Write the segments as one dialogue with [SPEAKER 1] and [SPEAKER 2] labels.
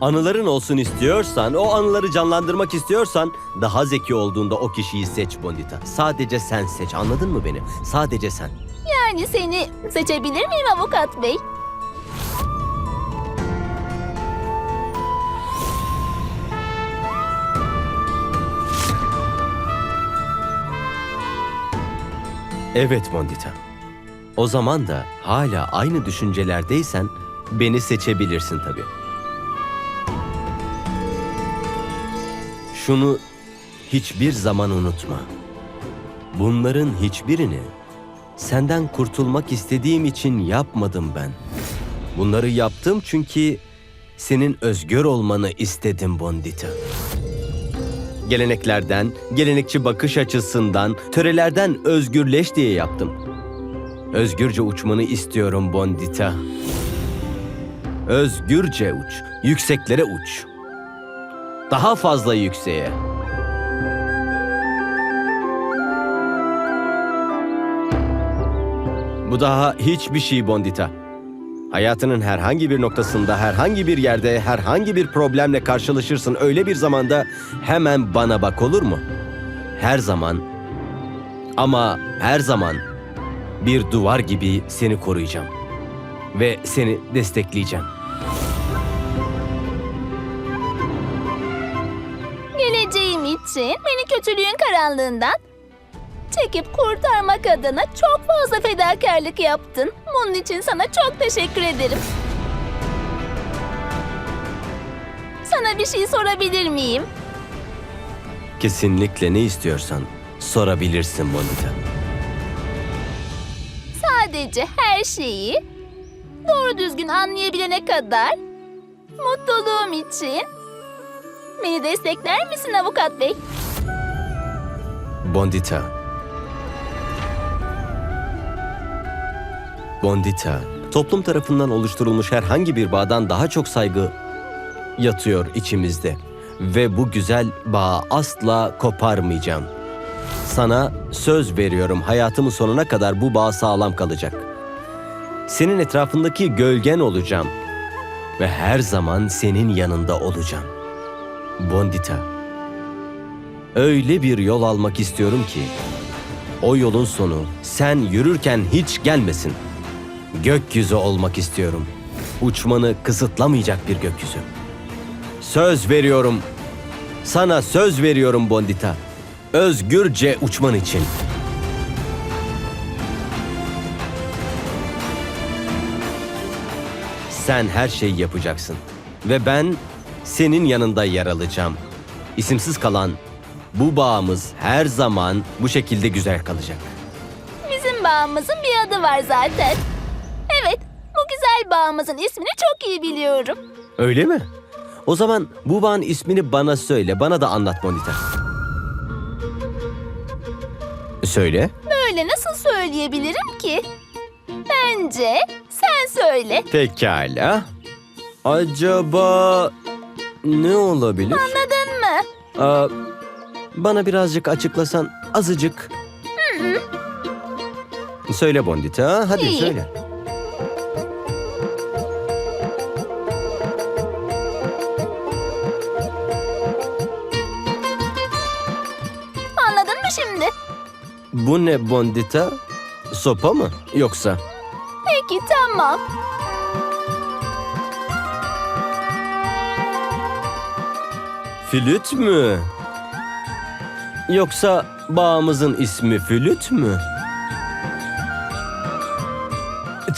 [SPEAKER 1] Anıların olsun istiyorsan, o anıları canlandırmak istiyorsan daha zeki olduğunda o kişiyi seç Bondita. Sadece sen seç. Anladın mı beni? Sadece sen.
[SPEAKER 2] Yani seni seçebilir miyim avukat bey?
[SPEAKER 1] Evet Bondita. O zaman da hala aynı düşüncelerdeysen beni seçebilirsin tabii. Şunu hiçbir zaman unutma. Bunların hiçbirini senden kurtulmak istediğim için yapmadım ben. Bunları yaptım çünkü senin özgür olmanı istedim Bondita. Geleneklerden, gelenekçi bakış açısından, törelerden özgürleş diye yaptım. Özgürce uçmanı istiyorum Bondita. Özgürce uç, yükseklere uç. Daha fazla yükseğe. Bu daha hiçbir şey Bondita. Hayatının herhangi bir noktasında, herhangi bir yerde, herhangi bir problemle karşılaşırsın öyle bir zamanda hemen bana bak olur mu? Her zaman ama her zaman bir duvar gibi seni koruyacağım ve seni destekleyeceğim.
[SPEAKER 2] İçin beni kötülüğün karanlığından çekip kurtarmak adına çok fazla fedakarlık yaptın. Bunun için sana çok teşekkür ederim. Sana bir şey sorabilir miyim?
[SPEAKER 1] Kesinlikle ne istiyorsan sorabilirsin Monika.
[SPEAKER 2] Sadece her şeyi doğru düzgün anlayabilene kadar mutluluğum için beni destekler misin avukat bey?
[SPEAKER 1] Bondita. Bondita, toplum tarafından oluşturulmuş herhangi bir bağdan daha çok saygı yatıyor içimizde. Ve bu güzel bağı asla koparmayacağım. Sana söz veriyorum hayatımın sonuna kadar bu bağ sağlam kalacak. Senin etrafındaki gölgen olacağım. Ve her zaman senin yanında olacağım. Bondita. Öyle bir yol almak istiyorum ki o yolun sonu sen yürürken hiç gelmesin. Gökyüzü olmak istiyorum. Uçmanı kısıtlamayacak bir gökyüzü. Söz veriyorum. Sana söz veriyorum Bondita. Özgürce uçman için. Sen her şeyi yapacaksın ve ben senin yanında yer alacağım. İsimsiz kalan bu bağımız her zaman bu şekilde güzel kalacak.
[SPEAKER 2] Bizim bağımızın bir adı var zaten. Evet, bu güzel bağımızın ismini çok iyi biliyorum.
[SPEAKER 1] Öyle mi? O zaman bu bağın ismini bana söyle, bana da anlat Monita. Söyle.
[SPEAKER 2] Böyle nasıl söyleyebilirim ki? Bence sen söyle.
[SPEAKER 1] Pekala. Acaba ne olabilir?
[SPEAKER 2] Anladın mı?
[SPEAKER 1] Aa, bana birazcık açıklasan azıcık. Söyle Bondita, hadi
[SPEAKER 2] İyi.
[SPEAKER 1] söyle.
[SPEAKER 2] Anladın mı şimdi?
[SPEAKER 1] Bu ne Bondita? Sopa mı yoksa?
[SPEAKER 2] Peki tamam.
[SPEAKER 1] Flüt mü? Yoksa bağımızın ismi Flüt mü?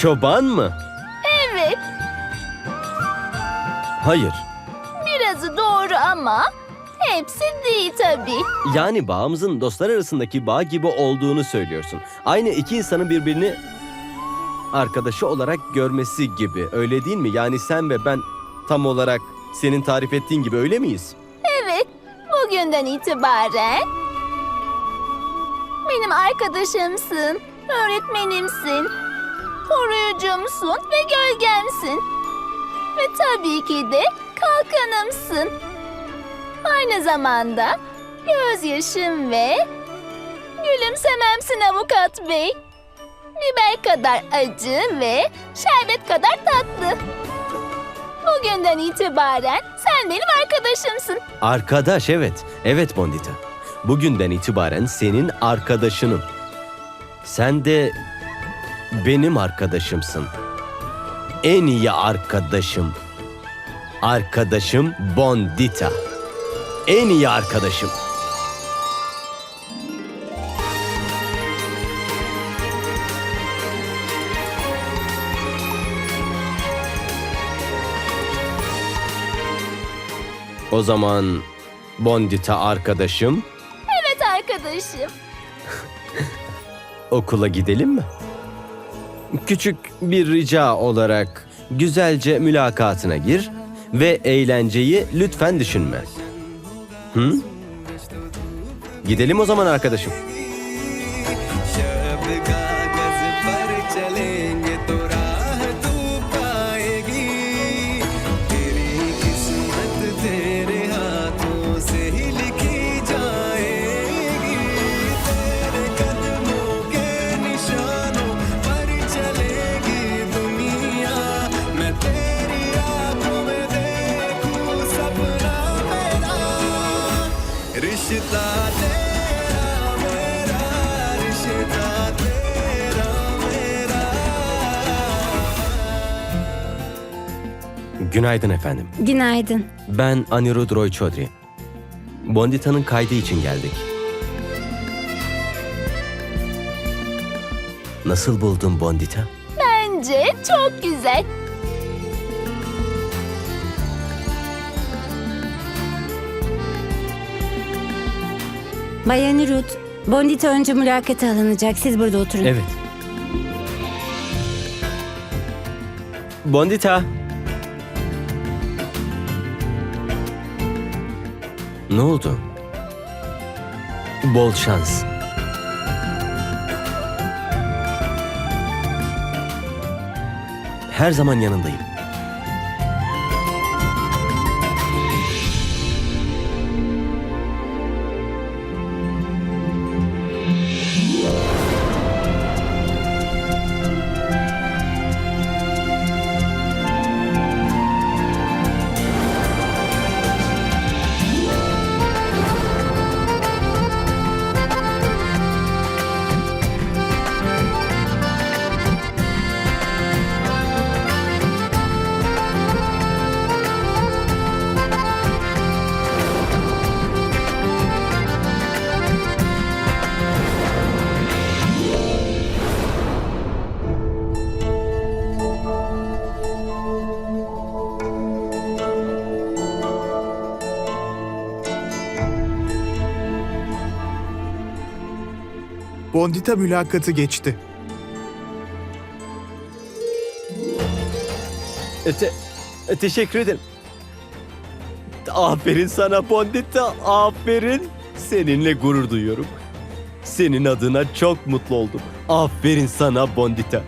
[SPEAKER 1] Çoban mı?
[SPEAKER 2] Evet,
[SPEAKER 1] Hayır.
[SPEAKER 2] birazı doğru ama hepsi değil tabii.
[SPEAKER 1] Yani bağımızın dostlar arasındaki bağ gibi olduğunu söylüyorsun. Aynı iki insanın birbirini arkadaşı olarak görmesi gibi. Öyle değil mi? Yani sen ve ben tam olarak senin tarif ettiğin gibi öyle miyiz?
[SPEAKER 2] Bugünden itibaren benim arkadaşımsın, öğretmenimsin, koruyucumsun ve gölgemsin. Ve tabii ki de kalkanımsın. Aynı zamanda gözyaşım ve gülümsememsin avukat bey. Biber kadar acı ve şerbet kadar tatlı. Bugünden itibaren sen benim arkadaşımsın.
[SPEAKER 1] Arkadaş evet. Evet Bondita. Bugünden itibaren senin arkadaşınım. Sen de benim arkadaşımsın. En iyi arkadaşım. Arkadaşım Bondita. En iyi arkadaşım. O zaman Bondita arkadaşım,
[SPEAKER 2] Evet arkadaşım.
[SPEAKER 1] okula gidelim mi? Küçük bir rica olarak güzelce mülakatına gir ve eğlenceyi lütfen düşünme. Hı? Gidelim o zaman arkadaşım.
[SPEAKER 3] रिश्ता तेरा मेरा रिश्ता तेरा मेरा
[SPEAKER 1] Günaydın efendim.
[SPEAKER 4] Günaydın.
[SPEAKER 1] Ben Anirudh Roy Chaudhry. Bondita'nın kaydı için geldik. Nasıl buldun Bondita?
[SPEAKER 2] Bence çok güzel.
[SPEAKER 4] Bayan Ruth, Bondita önce mülakata alınacak. Siz burada oturun.
[SPEAKER 1] Evet. Bondita. Ne oldu? Bol şans. Her zaman yanındayım.
[SPEAKER 5] Bondita mülakatı geçti.
[SPEAKER 1] E, te- e, teşekkür ederim. Aferin sana Bondita, aferin. Seninle gurur duyuyorum. Senin adına çok mutlu oldum. Aferin sana Bondita.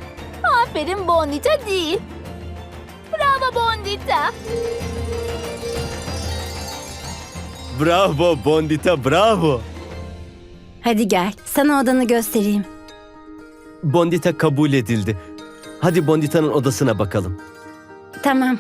[SPEAKER 2] Aferin Bondita değil. Bravo Bondita.
[SPEAKER 1] Bravo Bondita, bravo.
[SPEAKER 4] Hadi gel, sana odanı göstereyim.
[SPEAKER 1] Bondita kabul edildi. Hadi Bondita'nın odasına bakalım.
[SPEAKER 4] Tamam.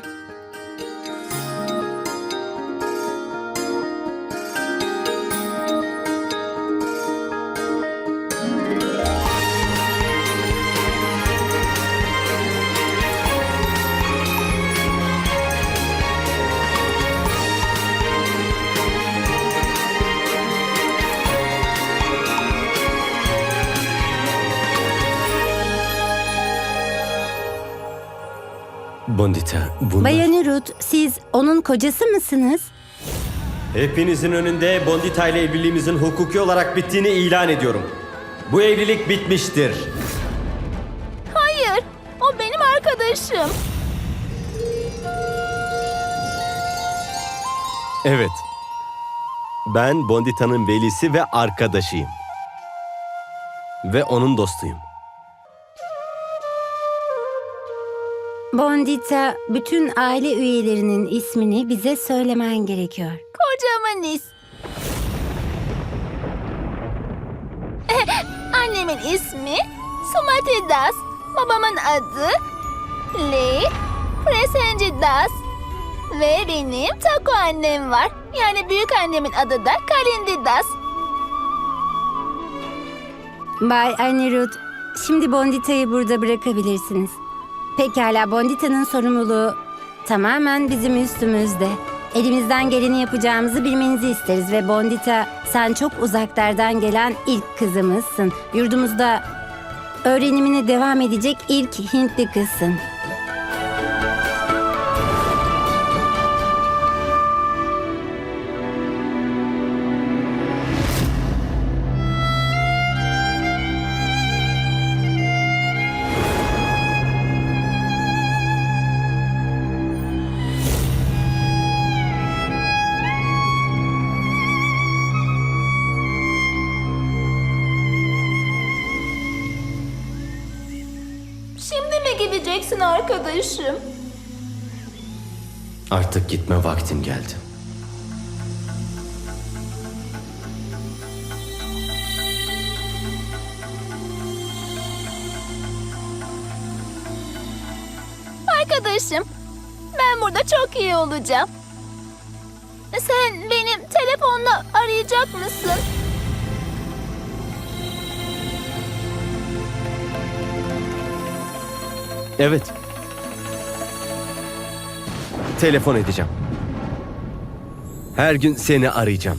[SPEAKER 1] Bondita, bunlar...
[SPEAKER 4] Bayan Ruth, siz onun kocası mısınız?
[SPEAKER 1] Hepinizin önünde Bondita ile evliliğimizin hukuki olarak bittiğini ilan ediyorum. Bu evlilik bitmiştir.
[SPEAKER 2] Hayır, o benim arkadaşım.
[SPEAKER 1] Evet. Ben Bondita'nın velisi ve arkadaşıyım. Ve onun dostuyum.
[SPEAKER 4] Bondita, bütün aile üyelerinin ismini bize söylemen gerekiyor.
[SPEAKER 2] Kocamın is. Annemin ismi Sumati Das. Babamın adı Lee Presenci Das. Ve benim Taco annem var. Yani büyük annemin adı da Kalindidas.
[SPEAKER 4] Bay Anirudh, şimdi Bondita'yı burada bırakabilirsiniz. Pekala, Bondita'nın sorumluluğu tamamen bizim üstümüzde. Elimizden geleni yapacağımızı bilmenizi isteriz ve Bondita, sen çok uzaklardan gelen ilk kızımızsın. Yurdumuzda öğrenimine devam edecek ilk Hintli kızsın.
[SPEAKER 2] Arkadaşım?
[SPEAKER 1] Artık gitme vaktim geldi.
[SPEAKER 2] Arkadaşım, ben burada çok iyi olacağım. Sen benim telefonla arayacak mısın?
[SPEAKER 1] Evet. Telefon edeceğim. Her gün seni arayacağım.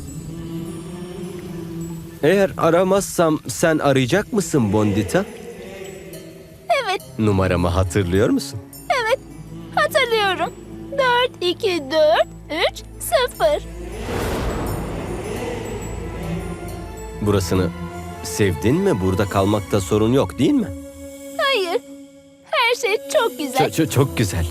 [SPEAKER 1] Eğer aramazsam sen arayacak mısın Bondita?
[SPEAKER 2] Evet,
[SPEAKER 1] Numaramı hatırlıyor musun?
[SPEAKER 2] evet. Hatırlıyorum. 4, 2, 4, 3, 0.
[SPEAKER 1] Burasını sevdin mi? Burada kalmakta sorun yok değil mi?
[SPEAKER 2] Hayır. Her şey çok güzel.
[SPEAKER 1] Çok, çok, çok güzel.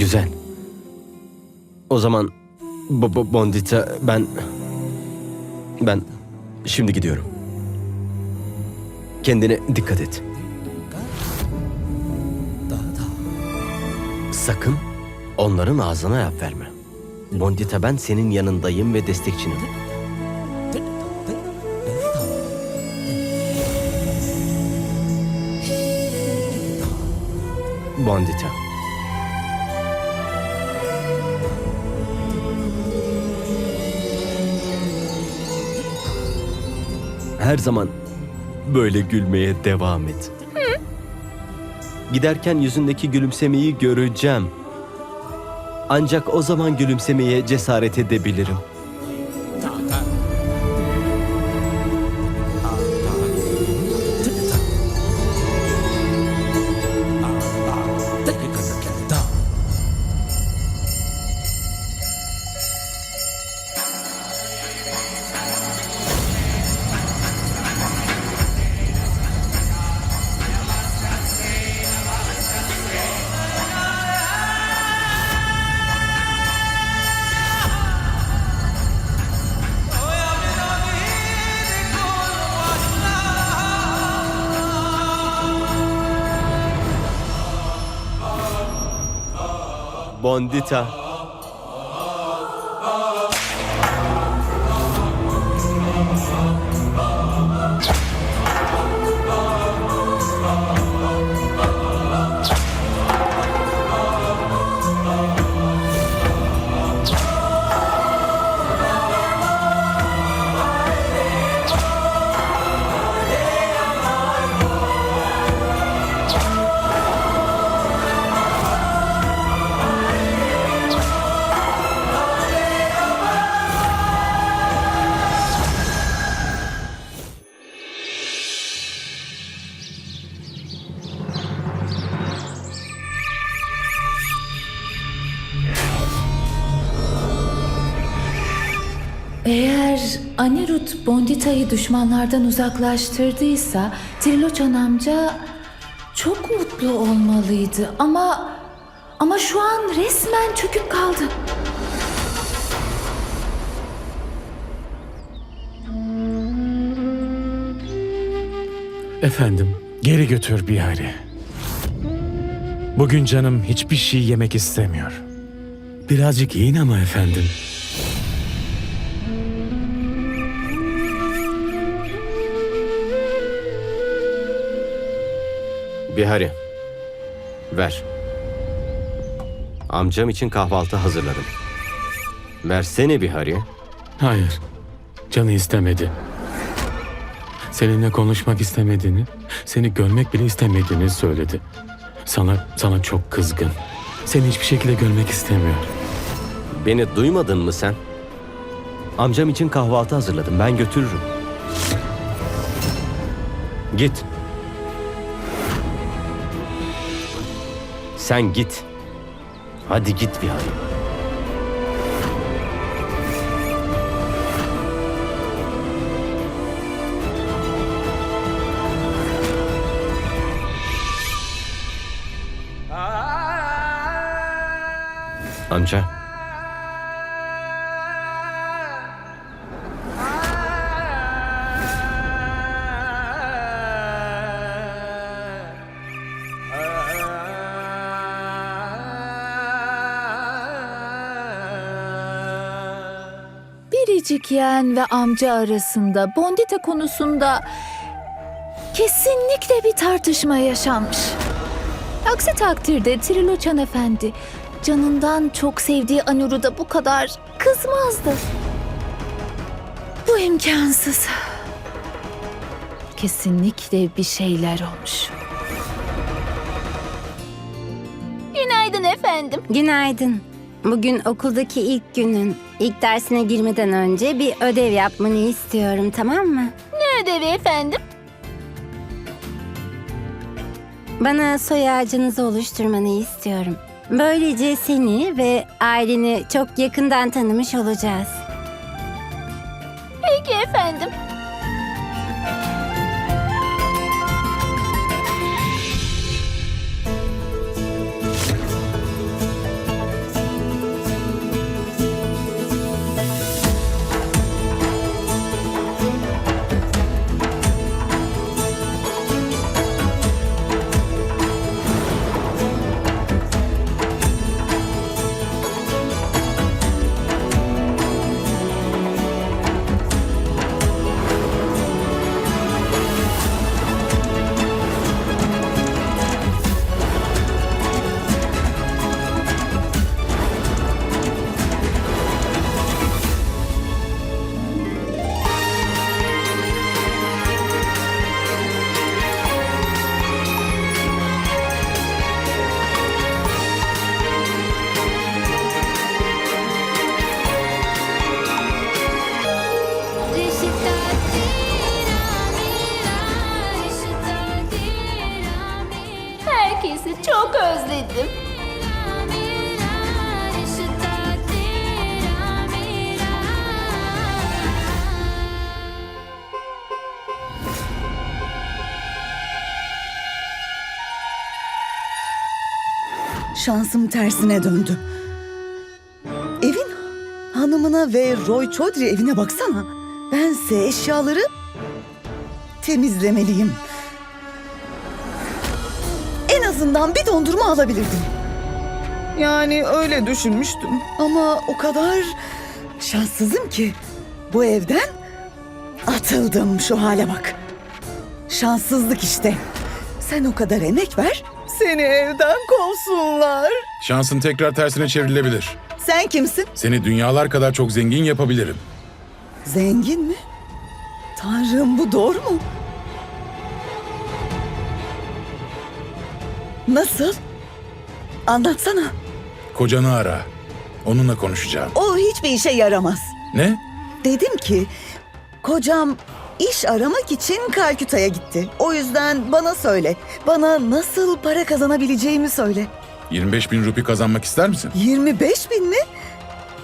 [SPEAKER 1] Güzel. O zaman Bo- Bo- Bondita ben ben şimdi gidiyorum. Kendine dikkat et. Sakın onların ağzına yap verme. Bondita ben senin yanındayım ve destekçinim. Bondita. Her zaman böyle gülmeye devam et. Giderken yüzündeki gülümsemeyi göreceğim. Ancak o zaman gülümsemeye cesaret edebilirim. Bondita.
[SPEAKER 6] Anirudh Bondita'yı düşmanlardan uzaklaştırdıysa Triloçan amca çok mutlu olmalıydı ama ama şu an resmen çöküp kaldı.
[SPEAKER 7] Efendim, geri götür Bihari. Bugün canım hiçbir şey yemek istemiyor. Birazcık yiyin ama efendim.
[SPEAKER 1] Bihari. Ver. Amcam için kahvaltı hazırladım. Versene Bihari.
[SPEAKER 7] Hayır. Canı istemedi. Seninle konuşmak istemediğini, seni görmek bile istemediğini söyledi. Sana sana çok kızgın. Seni hiçbir şekilde görmek istemiyor.
[SPEAKER 1] Beni duymadın mı sen? Amcam için kahvaltı hazırladım. Ben götürürüm. Git. Sen git. Hadi git Bihari. Amca.
[SPEAKER 6] Biricik yeğen ve amca arasında Bondita konusunda kesinlikle bir tartışma yaşanmış. Aksi takdirde Triloçan Efendi canından çok sevdiği Anur'u bu kadar kızmazdı. Bu imkansız. Kesinlikle bir şeyler olmuş.
[SPEAKER 2] Günaydın efendim.
[SPEAKER 4] Günaydın. Bugün okuldaki ilk günün. İlk dersine girmeden önce bir ödev yapmanı istiyorum tamam mı?
[SPEAKER 2] Ne ödevi efendim?
[SPEAKER 4] Bana soy ağacınızı oluşturmanı istiyorum. Böylece seni ve aileni çok yakından tanımış olacağız.
[SPEAKER 8] Şansım tersine döndü. Evin hanımına ve Roy Chaudhry evine baksana. Bense eşyaları temizlemeliyim. En azından bir dondurma alabilirdim. Yani öyle düşünmüştüm. Ama o kadar şanssızım ki bu evden atıldım şu hale bak. Şanssızlık işte. Sen o kadar emek ver, seni evden kovsunlar.
[SPEAKER 9] Şansın tekrar tersine çevrilebilir.
[SPEAKER 8] Sen kimsin?
[SPEAKER 9] Seni dünyalar kadar çok zengin yapabilirim.
[SPEAKER 8] Zengin mi? Tanrım bu doğru mu? Nasıl? Anlatsana.
[SPEAKER 9] Kocanı ara. Onunla konuşacağım.
[SPEAKER 8] O hiçbir işe yaramaz.
[SPEAKER 9] Ne?
[SPEAKER 8] Dedim ki kocam iş aramak için Kalküta'ya gitti. O yüzden bana söyle. Bana nasıl para kazanabileceğimi söyle.
[SPEAKER 9] 25 bin rupi kazanmak ister misin?
[SPEAKER 8] 25 bin mi?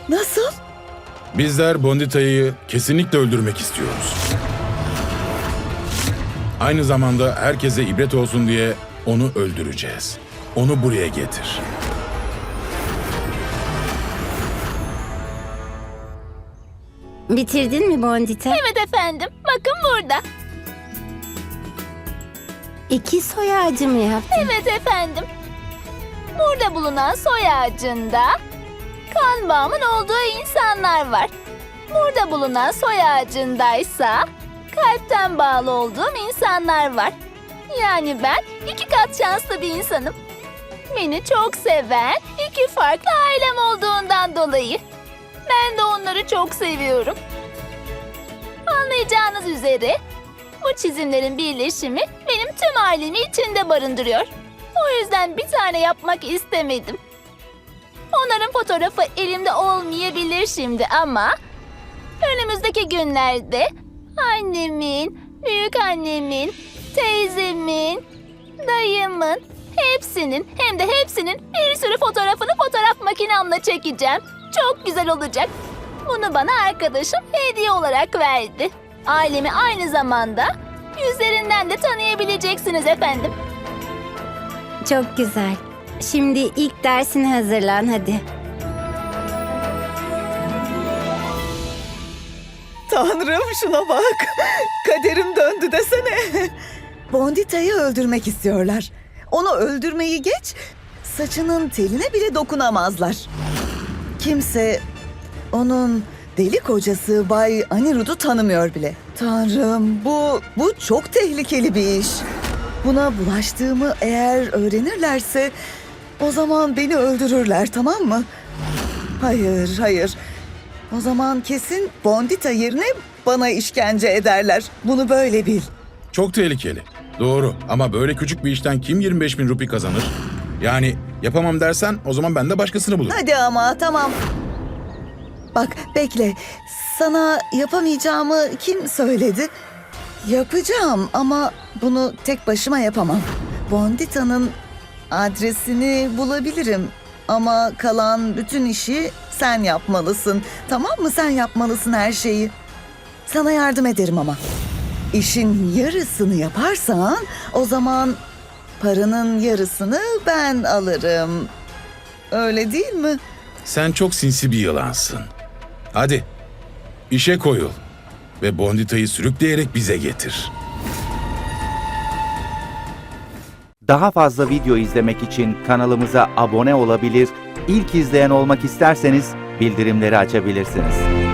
[SPEAKER 8] Nasıl?
[SPEAKER 9] Bizler Bondita'yı kesinlikle öldürmek istiyoruz. Aynı zamanda herkese ibret olsun diye onu öldüreceğiz. Onu buraya getir.
[SPEAKER 4] Bitirdin mi Bondita?
[SPEAKER 2] Evet efendim. Bakın burada.
[SPEAKER 4] İki soy ağacı mı yaptın?
[SPEAKER 2] Evet efendim. Burada bulunan soy ağacında kan bağımın olduğu insanlar var. Burada bulunan soy ağacındaysa kalpten bağlı olduğum insanlar var. Yani ben iki kat şanslı bir insanım. Beni çok seven iki farklı ailem olduğundan dolayı. Ben de onları çok seviyorum. Anlayacağınız üzere bu çizimlerin birleşimi benim tüm ailemi içinde barındırıyor. O yüzden bir tane yapmak istemedim. Onların fotoğrafı elimde olmayabilir şimdi ama önümüzdeki günlerde annemin, büyük annemin, teyzemin, dayımın hepsinin hem de hepsinin bir sürü fotoğrafını fotoğraf makinemle çekeceğim. Çok güzel olacak. Bunu bana arkadaşım hediye olarak verdi. Ailemi aynı zamanda yüzlerinden de tanıyabileceksiniz efendim.
[SPEAKER 4] Çok güzel. Şimdi ilk dersine hazırlan hadi.
[SPEAKER 8] Tanrım şuna bak. Kaderim döndü desene. Bondita'yı öldürmek istiyorlar. Onu öldürmeyi geç, saçının teline bile dokunamazlar. Kimse onun deli kocası Bay Anirud'u tanımıyor bile. Tanrım bu, bu çok tehlikeli bir iş. Buna bulaştığımı eğer öğrenirlerse o zaman beni öldürürler tamam mı? Hayır, hayır. O zaman kesin Bondita yerine bana işkence ederler. Bunu böyle bil.
[SPEAKER 9] Çok tehlikeli. Doğru ama böyle küçük bir işten kim 25 bin rupi kazanır? Yani yapamam dersen o zaman ben de başkasını bulurum.
[SPEAKER 8] Hadi ama tamam. Bak bekle. Sana yapamayacağımı kim söyledi? Yapacağım ama bunu tek başıma yapamam. Bondita'nın adresini bulabilirim. Ama kalan bütün işi sen yapmalısın. Tamam mı? Sen yapmalısın her şeyi. Sana yardım ederim ama. İşin yarısını yaparsan o zaman paranın yarısını ben alırım. Öyle değil mi?
[SPEAKER 9] Sen çok sinsi bir yılansın. Hadi işe koyul ve Bondita'yı sürükleyerek bize getir.
[SPEAKER 10] Daha fazla video izlemek için kanalımıza abone olabilir, ilk izleyen olmak isterseniz bildirimleri açabilirsiniz.